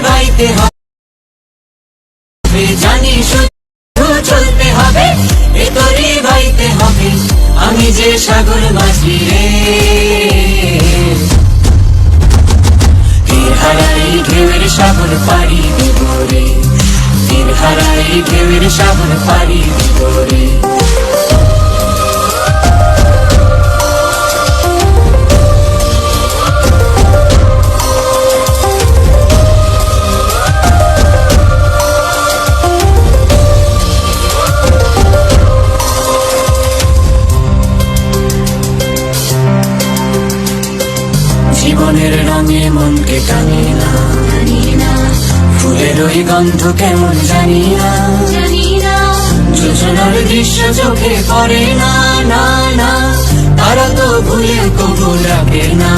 বাইতে হবে। জানি শুধু চলতে হবে, ভেতরে বাইতে হবে। আমি যে সাগর মাঝি রে। হারাই ঢেউয়ের সাগর পারি দেব রে। হারাই ঢেউয়ের সাগর পারি দেব রে। টানে না ফুলের ওই গন্ধ কেমন জানি না যোজনার দৃশ্য চোখে পড়ে না না না। তারা তো ভুলে কবু রাখে না।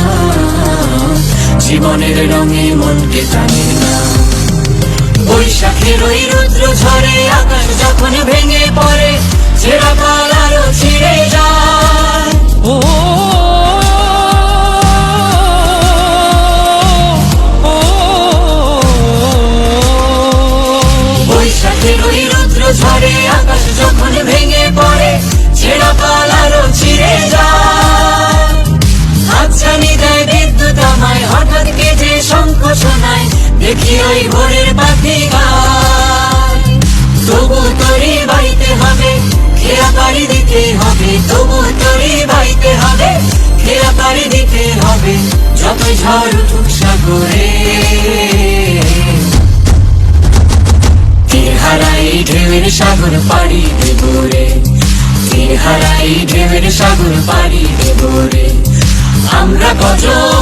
জীবনের রঙে মনকে টানে না। বৈশাখের ওই রুদ্র ঝরে আকাশ যখন ভেঙে পড়ে দেখি ওই ভোরের পাখি তবু তরি বাইতে হবে, খেয়া পাড়ি দিতে হবে। তবু তরি বাইতে হবে, খেয়া পাড়ি দিতে হবে। যতই ঝড় উঠুক সাগরে। হারাই ঢেউয়ের সাগর পাড়ি দেব রে তীর হারাই ঢেউয়ের সাগর পাড়ি দেব রে আমরা কজন